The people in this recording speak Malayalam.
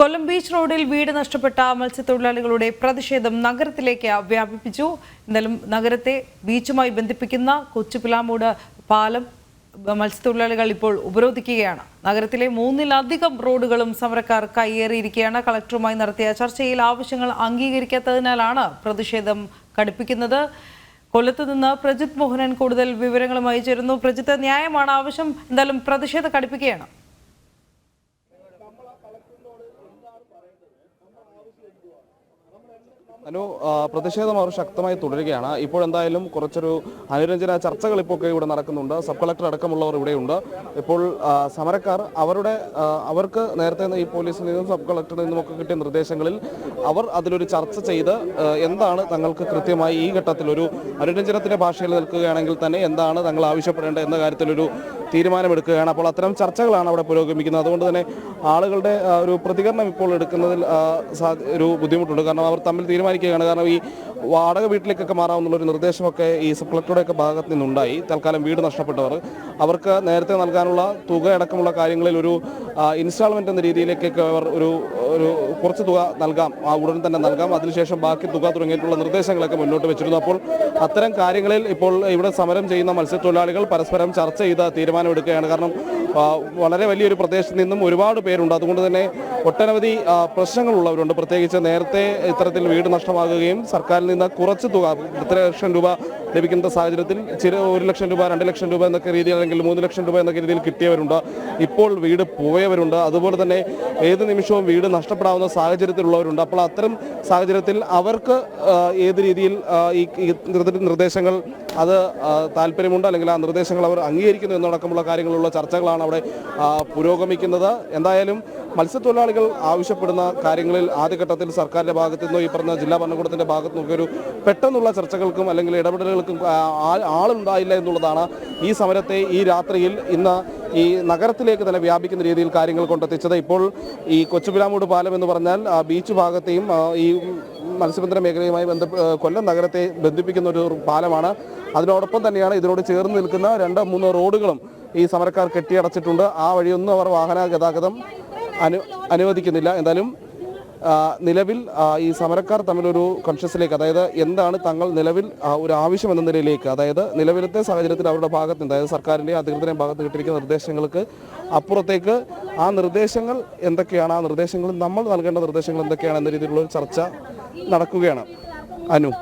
കൊല്ലം ബീച്ച് റോഡിൽ വീട് നഷ്ടപ്പെട്ട മത്സ്യത്തൊഴിലാളികളുടെ പ്രതിഷേധം നഗരത്തിലേക്ക് വ്യാപിപ്പിച്ചു. എന്നാലും നഗരത്തെ ബീച്ചുമായി ബന്ധിപ്പിക്കുന്ന കൊച്ചുപിലാമൂട് പാലം മത്സ്യത്തൊഴിലാളികൾ ഇപ്പോൾ ഉപരോധിക്കുകയാണ്. നഗരത്തിലെ മൂന്നിലധികം റോഡുകളും സമരക്കാർ കയ്യേറിയിരിക്കുകയാണ്. കളക്ടറുമായി നടത്തിയ ചർച്ചയിൽ ആവശ്യങ്ങൾ അംഗീകരിക്കാത്തതിനാലാണ് പ്രതിഷേധം കടുപ്പിക്കുന്നത്. കൊല്ലത്ത് നിന്ന് പ്രജിത് മോഹനൻ കൂടുതൽ വിവരങ്ങളുമായി ചേരുന്നു. പ്രജിത്ത് ന്യായമാണ് ആവശ്യം. എന്തായാലും പ്രതിഷേധം കടുപ്പിക്കുകയാണ്. അനു പ്രതിഷേധം അവർ ശക്തമായി തുടരുകയാണ്. ഇപ്പോൾ എന്തായാലും കുറച്ചൊരു അനുരഞ്ജന ചർച്ചകൾ ഇപ്പോൾ ഒക്കെ ഇവിടെ നടക്കുന്നുണ്ട്. സബ് കളക്ടർ അടക്കമുള്ളവർ ഇവിടെയുണ്ട്. ഇപ്പോൾ സമരക്കാർ അവരുടെ അവർക്ക് നേരത്തെ ഈ പോലീസിൽ നിന്നും സബ് കളക്ടറിൽ നിന്നും ഒക്കെ കിട്ടിയ നിർദ്ദേശങ്ങളിൽ അവർ അതിലൊരു ചർച്ച ചെയ്ത് എന്താണ് തങ്ങൾക്ക് കൃത്യമായി ഈ ഘട്ടത്തിൽ ഒരു അനുരഞ്ജനത്തിന്റെ ഭാഷയിൽ നിൽക്കുകയാണെങ്കിൽ തന്നെ എന്താണ് തങ്ങൾ ആവശ്യപ്പെടേണ്ടത് എന്ന കാര്യത്തിലൊരു തീരുമാനമെടുക്കുകയാണ്. അപ്പോൾ അത്തരം ചർച്ചകളാണ് അവിടെ പുരോഗമിക്കുന്നത്. അതുകൊണ്ട് തന്നെ ആളുകളുടെ ഒരു പ്രതികരണം ഇപ്പോൾ എടുക്കുന്നതിൽ ഒരു ബുദ്ധിമുട്ടുണ്ട്. കാരണം അവർ തമ്മിൽ തീരുമാനിക്കുകയാണ്. കാരണം ഈ വാടക വീട്ടിലേക്കൊക്കെ മാറാമെന്നുള്ളൊരു നിർദ്ദേശമൊക്കെ ഈ സബ് കളക്ടറുടെയൊക്കെ ഭാഗത്ത് നിന്നുണ്ടായി. തൽക്കാലം വീട് നഷ്ടപ്പെട്ടവർ. അവർക്ക് നേരത്തെ നൽകാനുള്ള തുക അടക്കമുള്ള കാര്യങ്ങളിൽ ഒരു ഇൻസ്റ്റാൾമെന്റ് എന്ന രീതിയിലേക്കൊക്കെ അവർ ഒരു ഒരു കുറച്ച് തുക നൽകാം. ആ ഉടൻ തന്നെ നൽകാം. അതിനുശേഷം ബാക്കി തുക തുടങ്ങിയിട്ടുള്ള നിർദ്ദേശങ്ങളൊക്കെ മുന്നോട്ട് വെച്ചിരുന്നു. അപ്പോൾ അത്തരം കാര്യങ്ങളിൽ ഇപ്പോൾ ഇവിടെ സമരം ചെയ്യുന്ന മത്സ്യത്തൊഴിലാളികൾ പരസ്പരം ചർച്ച ചെയ്ത തീരുമാനമെടുക്കുകയാണ്. കാരണം വളരെ വലിയൊരു പ്രദേശത്ത് നിന്നും ഒരുപാട് പേരുണ്ട്. അതുകൊണ്ട് തന്നെ ഒട്ടനവധി പ്രശ്നങ്ങളുള്ളവരുണ്ട്. പ്രത്യേകിച്ച് നേരത്തെ ഇത്തരത്തിൽ വീട് നഷ്ടമാകുകയും സർക്കാരിൽ നിന്ന് കുറച്ച് തുക ഇത്ര ലക്ഷം രൂപ ലഭിക്കുന്ന സാഹചര്യത്തിൽ ചില ഒരു ലക്ഷം രൂപ രണ്ട് ലക്ഷം രൂപ എന്നൊക്കെ രീതിയിൽ അല്ലെങ്കിൽ മൂന്ന് ലക്ഷം രൂപ എന്നൊക്കെ രീതിയിൽ കിട്ടിയവരുണ്ട്. ഇപ്പോൾ വീട് പോയവരുണ്ട്. അതുപോലെ തന്നെ ഏത് നിമിഷവും വീട് നഷ്ടപ്പെടാവുന്ന സാഹചര്യത്തിലുള്ളവരുണ്ട്. അപ്പോൾ അത്തരം സാഹചര്യത്തിൽ അവർക്ക് ഏത് രീതിയിൽ ഈ നിർദ്ദേശങ്ങൾ അത് താല്പര്യമുണ്ട് അല്ലെങ്കിൽ ആ നിർദ്ദേശങ്ങൾ അവർ അംഗീകരിക്കുന്നു എന്നടക്കമുള്ള കാര്യങ്ങളുള്ള ചർച്ചകളാണ് അവിടെ പുരോഗമിക്കുന്നത്. എന്തായാലും മത്സ്യത്തൊഴിലാളികൾ ആവശ്യപ്പെടുന്ന കാര്യങ്ങളിൽ ആദ്യഘട്ടത്തിൽ സർക്കാരിന്റെ ഭാഗത്തു നിന്നോ ഈ പറഞ്ഞ ജില്ലാ ഭരണകൂടത്തിന്റെ ഭാഗത്തു നിന്നൊക്കെ ഒരു പെട്ടെന്നുള്ള ചർച്ചകൾക്കും അല്ലെങ്കിൽ ഇടപെടലുകൾക്കും ആളുണ്ടായില്ല എന്നുള്ളതാണ് ഈ സമരത്തെ ഈ രാത്രിയിൽ ഇന്ന് ഈ നഗരത്തിലേക്ക് തന്നെ വ്യാപിക്കുന്ന രീതിയിൽ കാര്യങ്ങൾ കൊണ്ടെത്തിച്ചത്. ഇപ്പോൾ ഈ കൊച്ചുപിലാമൂട് പാലം എന്ന് പറഞ്ഞാൽ ബീച്ച് ഭാഗത്തെയും ഈ മത്സ്യബന്ധന മേഖലയുമായി ബന്ധ കൊല്ലം നഗരത്തെ ബന്ധിപ്പിക്കുന്ന ഒരു പാലമാണ്. അതിനോടൊപ്പം തന്നെയാണ് ഇതിനോട് ചേർന്ന് നിൽക്കുന്ന രണ്ടോ മൂന്നോ റോഡുകളും ഈ സമരക്കാർ കെട്ടിയടച്ചിട്ടുണ്ട്. ആ വഴിയൊന്നും അവർ വാഹന ഗതാഗതം അനു അനുവദിക്കുന്നില്ല. എന്തായാലും നിലവിൽ ഈ സമരക്കാർ തമ്മിലൊരു കോൺഷ്യസിലേക്ക് അതായത് എന്താണ് തങ്ങൾ നിലവിൽ ഒരു ആവശ്യം എന്ന നിലയിലേക്ക് അതായത് നിലവിലത്തെ സാഹചര്യത്തിൽ അവരുടെ ഭാഗത്ത് നിന്ന്, അതായത് സർക്കാരിന്റെ അധികൃതരുടെയും ഭാഗത്ത് കിട്ടിയിരിക്കുന്ന നിർദ്ദേശങ്ങൾക്ക് അപ്പുറത്തേക്ക് ആ നിർദ്ദേശങ്ങൾ എന്തൊക്കെയാണ് ആ നിർദ്ദേശങ്ങൾ നമ്മൾ നൽകേണ്ട നിർദ്ദേശങ്ങൾ എന്തൊക്കെയാണ് എന്ന രീതിയിലുള്ള ഒരു ചർച്ച നടക്കുകയാണ്. അനു.